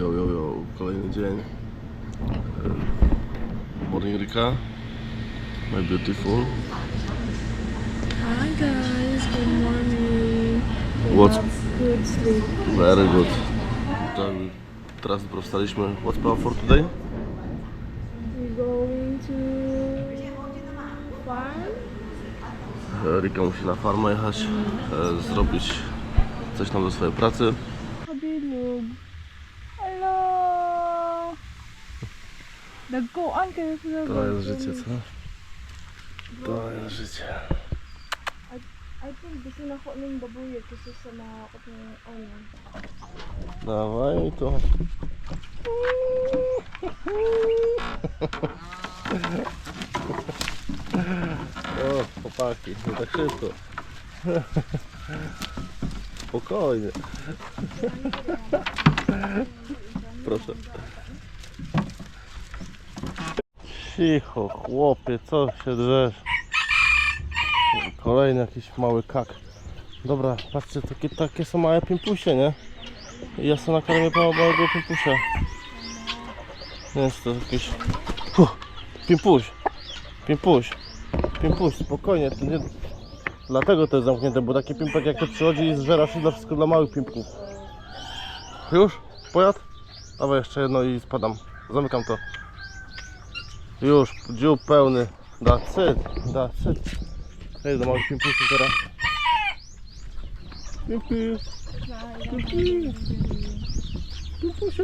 Jo, jo, jo, kolejny dzień. E, Morning Rika. My beautiful. Hi guys, good morning. What's- good sleep. Very good. Tak, Teraz dopiero wstaliśmy. What's plan for today? We're going to farm. E, Rika musi na farmę jechać, e, zrobić coś tam do swojej pracy. Nagkuan kayo sila. To jest życie, co? To jest życie. I think gusto na ko ng babuye kasi sa mga ano. Dawaj to. O, chłopaki, nie tak szybko. Spokojnie. Proszę. Cicho, chłopie, co się drzesz? Kolejny jakiś mały kak. Dobra, patrzcie, takie, takie są małe pimpusie, nie? I ja sobie nakarmię pana małego pimpusia. Jest to jakiś... Huh, pimpuś! Pimpuś! Pimpuś, spokojnie, to nie... Dlatego to jest zamknięte, bo taki pimpek jak to przychodzi i zżera wszystko wszystko dla małych pimpków. Już? Pojad? Dawaj jeszcze jedno i spadam. Zamykam to. Już dziób pełny. That's it, that's it. Hej, do małych impulsów teraz. Jupi. Jupi. Jupusie.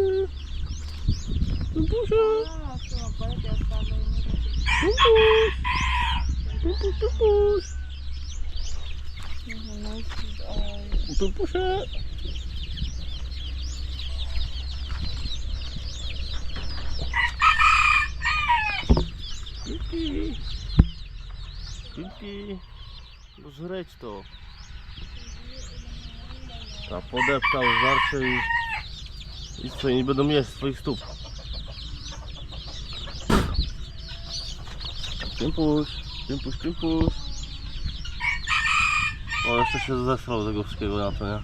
Jupusie. Jupuś. Jupuś, jupuś. Jupusie. Pimpi. Pimpi. No żreć to. Ta podeptał żarcie i... I co, nie będą jeść swoich stóp. Pimpuś, pimpuś, pimpuś. O, jeszcze się zesrał tego wszystkiego na to, nie?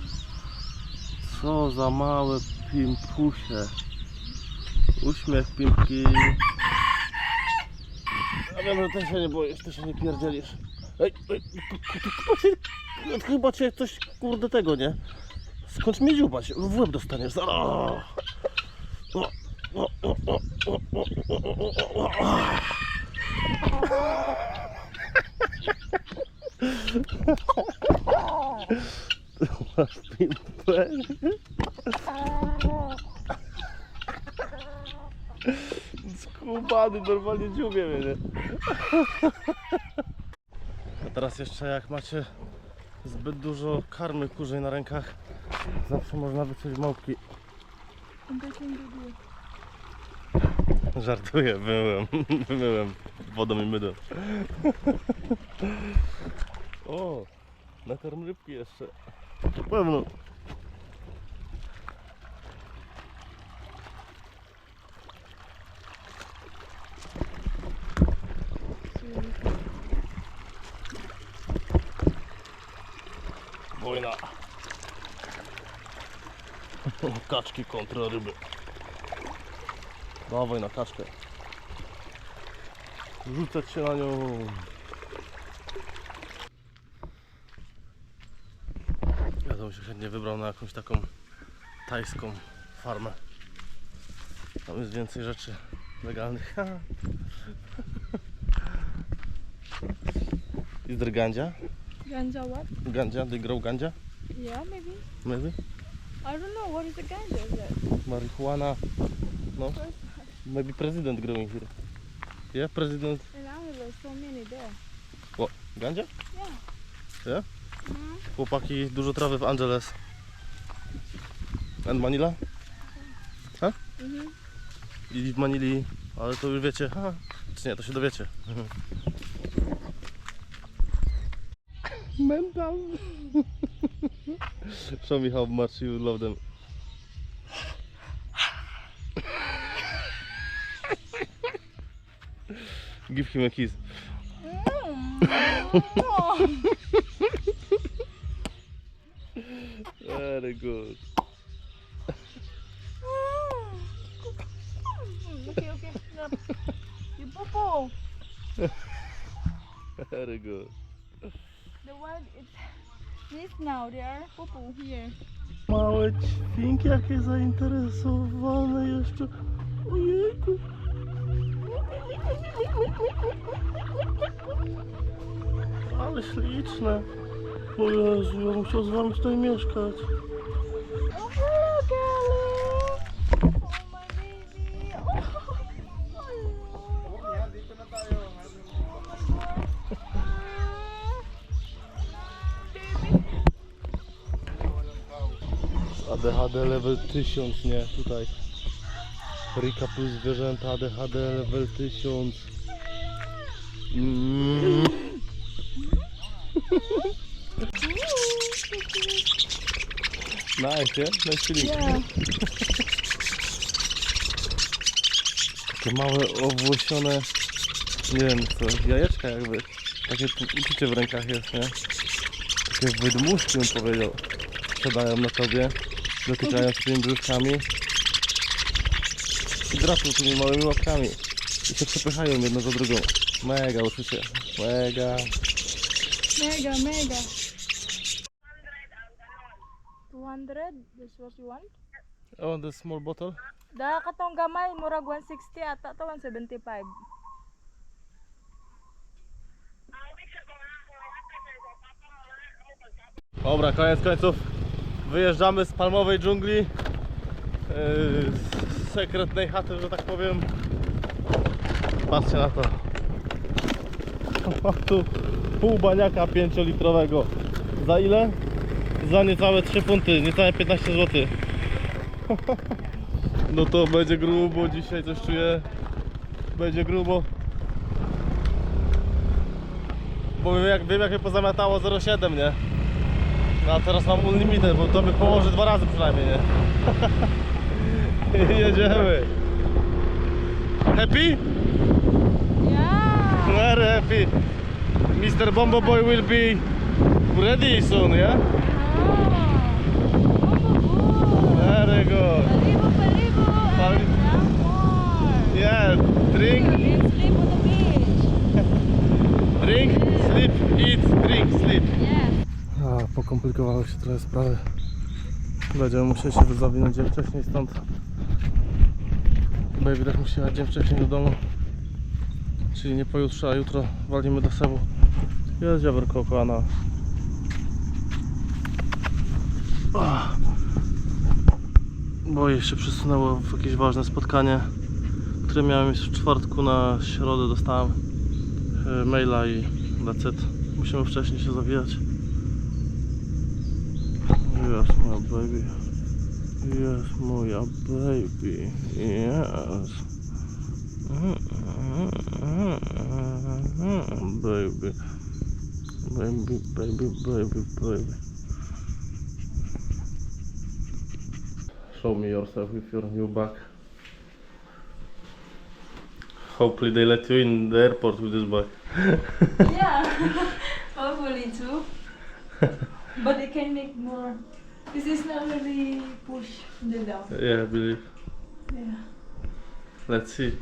Co za małe pimpusie. Uśmiech pimpki. Ja wiem, że ty się nie boisz, ty się nie pierdzielisz. Ej, ej, chyba cię, coś kurde tego, nie? Skąd mi dziubać? W łeb dostaniesz. zaraz. O, o, o, o, o, o, o, o, o. Masz pimpę? Skubany, normalnie dziubie mnie, nie? A teraz jeszcze jak macie zbyt dużo karmy kurzej na rękach, zawsze można wyciąć małpki. Żartuję, byłem, byłem wodą i mydłem. O, nakarm rybki jeszcze. Na pewno. Wojna. Kaczki kontra ryby. Dawaj na kaczkę. Rzucać się na nią. Ja bym się chętnie wybrał na jakąś taką tajską farmę. Tam jest więcej rzeczy legalnych. Is there ganja? Ganja what? Ganja? They grow ganja? Yeah, maybe. Maybe? I don't know. What is the ganja? Is that? Marijuana? No? Maybe president growing here. Yeah, president. In Iowa, there's so many there. What? Ganja? Yeah. Yeah? Mhm. Chłopaki, dużo trawy w Angeles. And Manila? Mhm. I w Manili, ale to już wiecie. Ha, czy nie, to się dowiecie. mental. Show me how much you love them. Give him a kiss. Very good. okay, okay. You poo. Very good. The one it's this now. They are poo here. Małe ćwinki, jakie zainteresowane jeszcze. Ojejku. Ale śliczne. O Jezu, ja chciał z wami tutaj mieszkać. ADHD level 1000, nie? Tutaj. Rika plus zwierzęta, ADHD level 1000. Mm. Nice, nie? Nice feeling. Takie małe, owłosione, nie wiem co, jajeczka jakby. Takie uczucie w rękach jest, nie? Takie wydmuszki bym powiedział. Siadają na tobie, dotykają swoimi brzuszkami. I drapą tymi małymi łapkami. I się przepychają jedno za drugą. Mega uczucie. Mega. Mega, mega. 200? This what you want? Oh, the small bottle? Da katong gamay, murag 160 ata to 175. Dobra, koniec końców wyjeżdżamy z palmowej dżungli yy, z sekretnej chaty, że tak powiem. Patrzcie na to. Mam tu pół baniaka 5-litrowego za ile? za niecałe 3 funty, niecałe 15 zł no to będzie grubo dzisiaj, coś czuję. Będzie grubo. Bo wiem jak, wiem jak mnie pozamiatało 0,7 nie? No a teraz mam unlimited, bo to by położy dwa razy przynajmniej, nie? Jedziemy. Happy? Yeah. Very happy. Mr. Bombo Boy will be ready soon, yeah? Very good. Palibo, palibo. Pali-. Yeah, drink, Let's sleep on the beach. drink, sleep, eat, drink, sleep. Yes. Pokomplikowały się trochę sprawy. Będziemy musieli się zawinąć dzień wcześniej stąd. Baby musi jechać dzień wcześniej do domu. Czyli nie pojutrze, a jutro walimy do Sebu. Jest wiaderko kochana. Ach. Boję się przesunęło w jakieś ważne spotkanie, które miałem już w czwartku na środę dostałem e, maila i that's. Musimy wcześniej się zawijać. Yes, my baby. Yes, my baby. Yes. Baby. Baby, baby, baby, baby. Show me yourself with your new bag. Hopefully they let you in the airport with this bag. Yeah. Hopefully too. But it can make more. This is not really push the down. Yeah, I believe. Yeah. Let's see.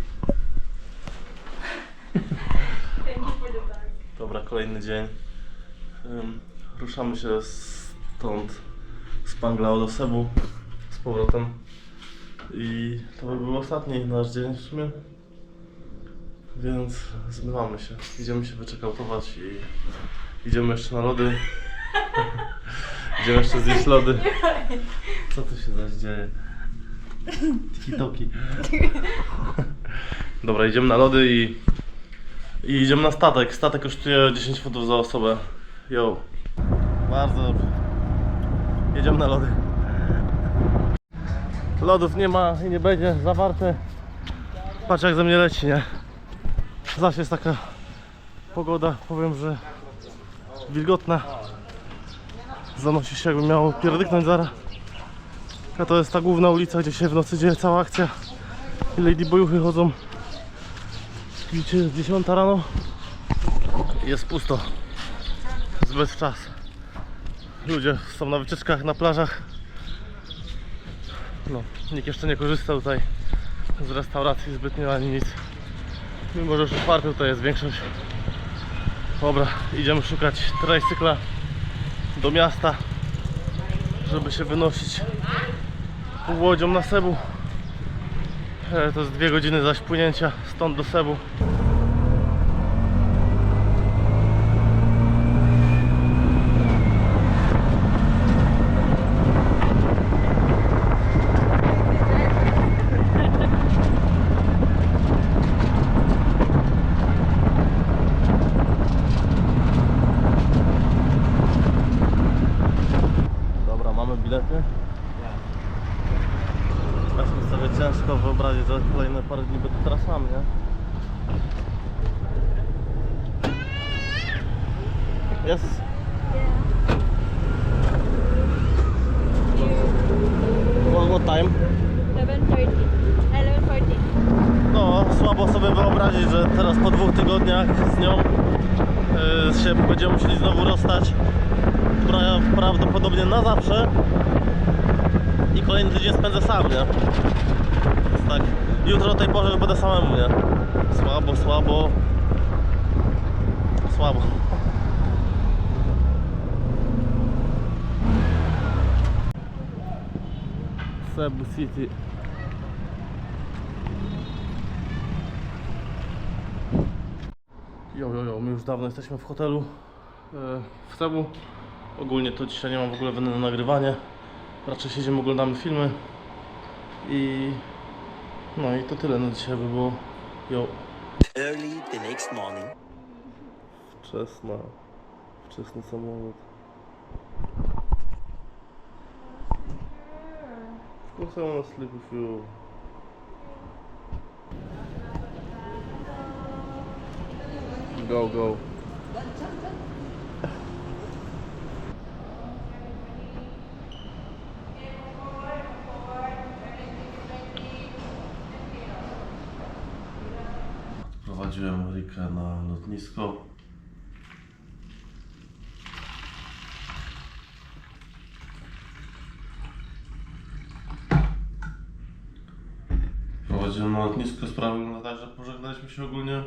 Thank you for the bag. Dobra, kolejny dzień. Ym, ruszamy się stąd z Panglao do Sebu z powrotem. I to by był ostatni nasz dzień w sumie. Więc zmywamy się. Idziemy się wyczekautować i idziemy jeszcze na lody. Idziemy jeszcze zjeść lody. Co tu się zaś dzieje? Tiki-toki. Dobra, idziemy na lody i i idziemy na statek. Statek kosztuje 10 funtów za osobę. Yo. Bardzo dobrze. Jedziemy na lody. Lodów nie ma i nie będzie zawarte. Patrz jak ze mnie leci, nie? Zawsze jest taka pogoda, powiem, że wilgotna. Zanosi się jakby miało pierdyknąć zara. A to jest ta główna ulica, gdzie się w nocy dzieje cała akcja. I ladyboyuchy chodzą. Widzicie, jest 10 rano. Jest pusto. Zbyt czas. Ludzie są na wycieczkach, na plażach. No, nikt jeszcze nie korzysta tutaj z restauracji zbytnio ani nic. Mimo, że już otwarte tutaj jest większość. Dobra, idziemy szukać trajcykla do miasta, żeby się wynosić łodzią na Sebu. E, To jest dwie godziny zaś płynięcia stąd do Sebu. Dobra, mamy bilety. Tak mi sobie ciężko wyobrazić, że kolejne parę dni będę teraz sam, nie? Jest. What, what time? 11.30. 11.40. No, słabo sobie wyobrazić, że teraz po dwóch tygodniach z nią yy, się będziemy musieli znowu rozstać pra, prawdopodobnie na zawsze i kolejny tydzień spędzę sam, nie? Więc tak, jutro o tej porze będę samemu, nie? Słabo, słabo. Słabo. Cebu City. Jo, jo, jo, my już dawno jesteśmy w hotelu e, w Cebu. Ogólnie to dzisiaj nie mam w ogóle weny na nagrywanie. Raczej siedzimy, oglądamy filmy. I no i to tyle na dzisiaj by było. Jo, Early the next morning. wczesna, wczesny samolot. Of course I wanna sleep with you. Go, go. Rikę na lotnisko. Prowadziłem na lotnisko, sprawa wygląda tak, że pożegnaliśmy się ogólnie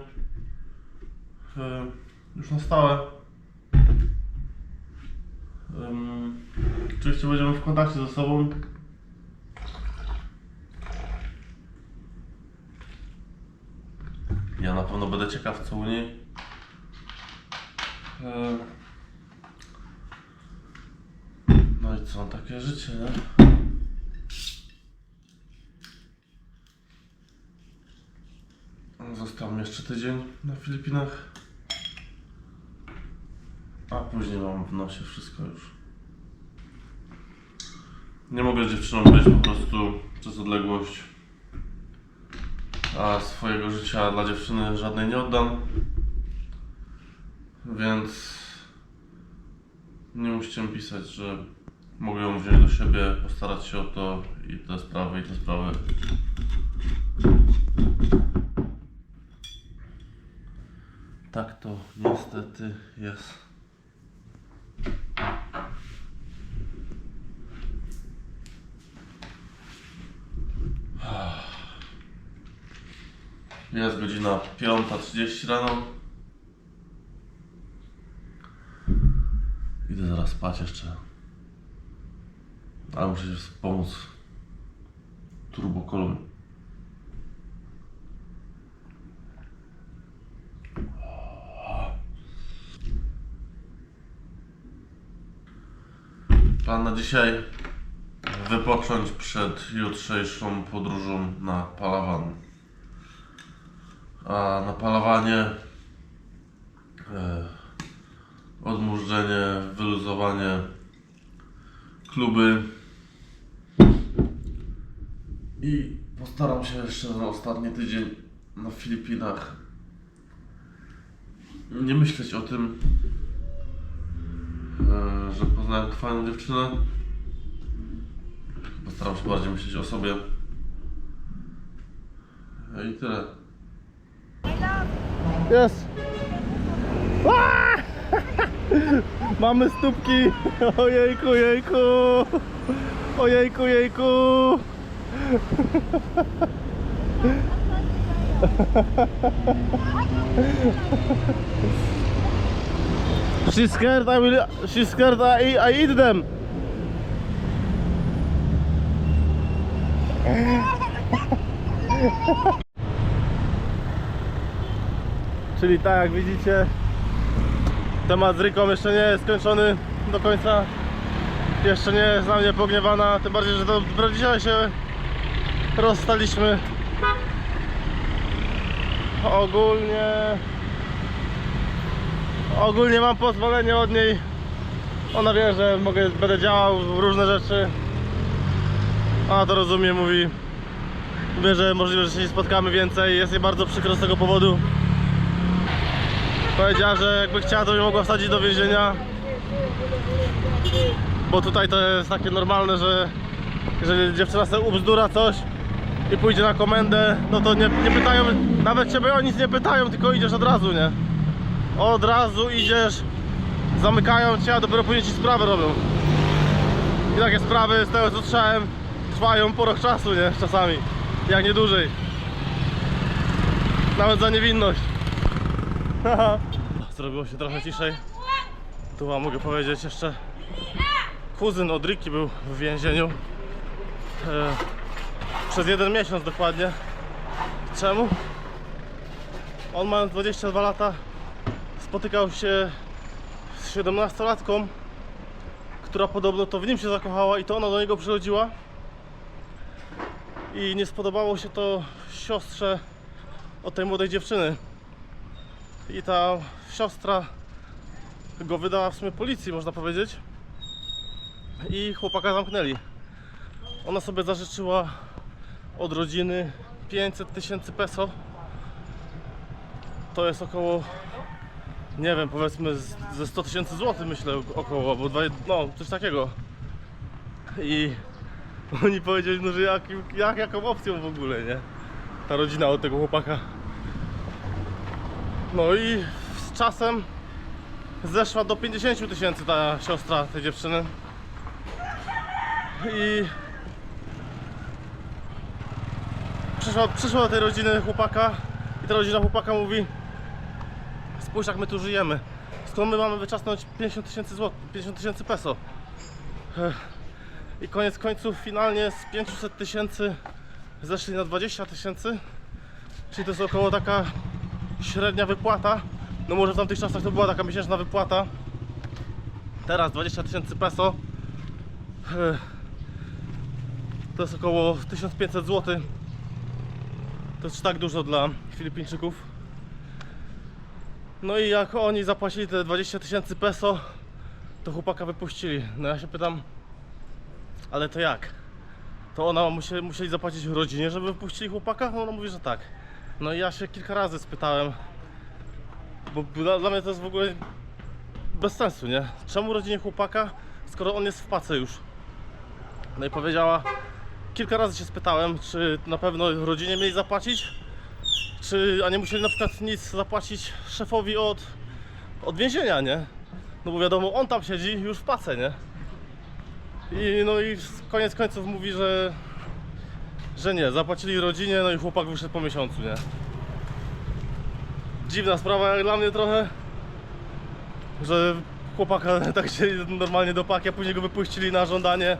e, już na stałe. Oczywiście będziemy w kontakcie ze sobą. Ja na pewno będę ciekaw co u niej. E, No i co, takie życie, nie? Został mi jeszcze tydzień na Filipinach. A później mam w nosie wszystko już. Nie mogę z dziewczyną być po prostu przez odległość. A swojego życia dla dziewczyny żadnej nie oddam. Więc nie musicie mi pisać, że mogę ją wziąć do siebie, postarać się o to i te sprawy, i te sprawy. Tak to niestety jest. Jest godzina 5.30 rano. Idę zaraz spać jeszcze. Ale muszę się pomóc turbokolom. Plan na dzisiaj wypocząć przed jutrzejszą podróżą na Palawan. A na Palawanie e, odmurzenie, wyluzowanie, kluby i postaram się jeszcze na ostatni tydzień na Filipinach nie myśleć o tym, e, że poznałem fajną dziewczynę. Postaram się bardziej myśleć o sobie. E, I tyle. Jest! Mamy stópki! Ojejku, jejku! Ojejku, jejku! She's scared, I will. She's scared, I, I eat them. Czyli tak jak widzicie, temat z Ryką jeszcze nie jest skończony do końca. Jeszcze nie jest na mnie pogniewana, tym bardziej, że dopiero dzisiaj się rozstaliśmy. Ogólnie Ogólnie mam pozwolenie od niej. Ona wie, że mogę, będę działał w różne rzeczy. Ona to rozumie, mówi. Wie, że możliwe, że się nie spotkamy więcej. Jest jej bardzo przykro z tego powodu. Powiedziała, że jakby chciała, to mnie mogła wsadzić do więzienia. Bo tutaj to jest takie normalne, że jeżeli dziewczyna sobie ubzdura coś i pójdzie na komendę, no to nie, nie pytają, nawet ciebie o nic nie pytają, tylko idziesz od razu, nie? Od razu idziesz, zamykają cię, a dopiero później ci sprawę robią. I takie sprawy z tego co słyszałem trwają po czasu, nie? Czasami, jak nie dłużej. Nawet za niewinność. Zrobiło się trochę ciszej. Tu wam mogę powiedzieć jeszcze. Kuzyn od Riki był w więzieniu. E, przez jeden miesiąc dokładnie. Czemu? On mając 22 lata spotykał się z 17-latką, która podobno to w nim się zakochała i to ona do niego przychodziła. I nie spodobało się to siostrze od tej młodej dziewczyny. I ta siostra go wydała w sumie policji, można powiedzieć. I chłopaka zamknęli. Ona sobie zażyczyła od rodziny 500 tysięcy peso. To jest około, nie wiem, powiedzmy ze 100 tysięcy złotych myślę około, bo dwa, no coś takiego. I oni powiedzieli, no że jak, jak, jaką opcją w ogóle, nie? Ta rodzina od tego chłopaka. No i z czasem zeszła do 50 tysięcy ta siostra tej dziewczyny. I przyszła, przyszła do tej rodziny chłopaka i ta rodzina chłopaka mówi spójrz jak my tu żyjemy. Skąd my mamy wyczasnąć 50 tysięcy złotych, 50 tysięcy peso? I koniec końców finalnie z 500 tysięcy zeszli na 20 tysięcy. Czyli to jest około taka średnia wypłata no może w tamtych czasach to była taka miesięczna wypłata teraz 20 tysięcy peso to jest około 1500 zł to jest tak dużo dla Filipińczyków. No i jak oni zapłacili te 20 tysięcy peso, to chłopaka wypuścili. No ja się pytam, ale to jak? To ona musieli, musieli zapłacić rodzinie, żeby wypuścili chłopaka? No ona mówi, że tak. No i ja się kilka razy spytałem, bo dla, dla mnie to jest w ogóle bez sensu, nie? Czemu rodzinie chłopaka, skoro on jest w pace już? No i powiedziała, kilka razy się spytałem, czy na pewno rodzinie mieli zapłacić, czy, a nie musieli na przykład nic zapłacić szefowi od, od więzienia, nie? No bo wiadomo, on tam siedzi już w pace, nie? I no i koniec końców mówi, że że nie, zapłacili rodzinie, no i chłopak wyszedł po miesiącu, nie? Dziwna sprawa jak dla mnie trochę, że chłopaka tak się normalnie do paki, a później go wypuścili na żądanie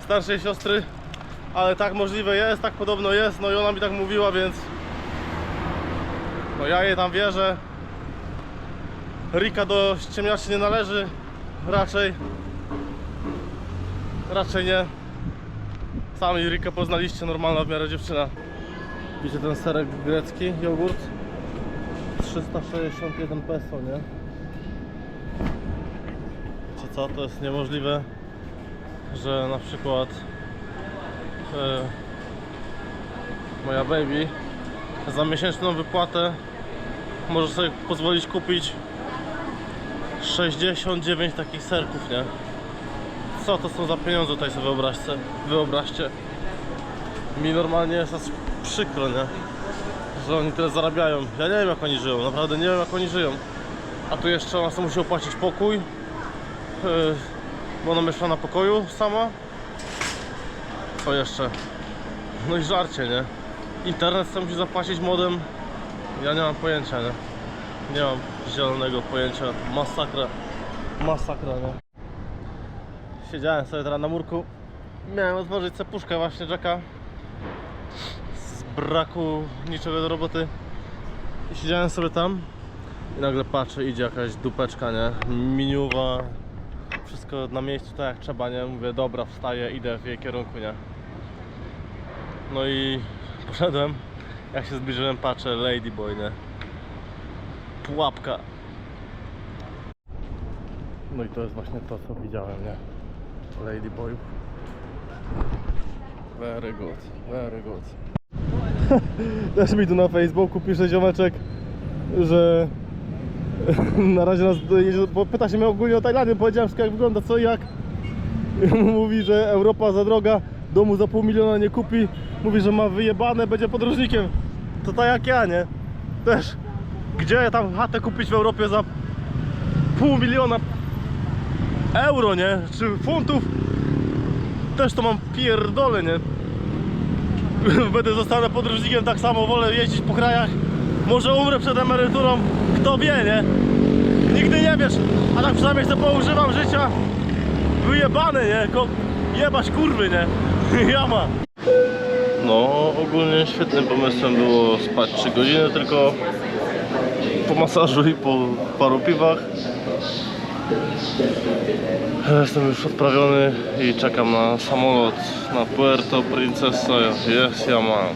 starszej siostry ale tak możliwe jest, tak podobno jest, no i ona mi tak mówiła, więc no ja jej tam wierzę. Rika do ściemniaczy nie należy, raczej raczej nie. Sami Rika poznaliście, normalna w miarę dziewczyna. Widzicie ten serek grecki, jogurt? 361 peso, nie? Wiecie co, to jest niemożliwe, że na przykład e, moja baby za miesięczną wypłatę może sobie pozwolić kupić 69 takich serków, nie? Co to są za pieniądze tutaj sobie wyobraźcie, wyobraźcie. Mi normalnie jest aż przykro, nie? Że oni tyle zarabiają. Ja nie wiem jak oni żyją, naprawdę nie wiem jak oni żyją. A tu jeszcze ona sobie musi opłacić pokój. Yy, bo ona mieszka na pokoju sama. Co jeszcze? No i żarcie, nie? Internet sobie musi zapłacić modem. Ja nie mam pojęcia, nie? Nie mam zielonego pojęcia. Masakra. Masakra, nie? Siedziałem sobie teraz na murku. Miałem otworzyć sobie puszkę właśnie Jacka. Z braku niczego do roboty. I siedziałem sobie tam. I nagle patrzę, idzie jakaś dupeczka, nie? Miniuwa. Wszystko na miejscu tak jak trzeba, nie? Mówię, dobra, wstaję, idę w jej kierunku, nie? No i poszedłem. Jak się zbliżyłem, patrzę, Ladyboy, nie? Pułapka. No i to jest właśnie to, co widziałem, nie? Ladyboy. Very good, very good. Też mi tu na Facebooku pisze ziomeczek, że na razie nas bo pyta się mnie ogólnie o Tajlandię, powiedziałem wszystko jak wygląda, co i jak. Mówi, że Europa za droga, domu za pół miliona nie kupi. Mówi, że ma wyjebane, będzie podróżnikiem. To tak jak ja, nie? Też. Gdzie tam chatę kupić w Europie za pół miliona euro, nie? Czy funtów? Też to mam pierdolę, nie? Będę zostanę podróżnikiem, tak samo wolę jeździć po krajach. Może umrę przed emeryturą, kto wie, nie? Nigdy nie wiesz, a tak przynajmniej sobie poużywam życia. Wyjebane, nie? Ko jebać kurwy, nie? Jama. No, ogólnie świetnym pomysłem było spać 3 godziny, tylko po masażu i po paru piwach. Jestem już odprawiony i czekam na samolot na Puerto Princesa. Jest, ja mam.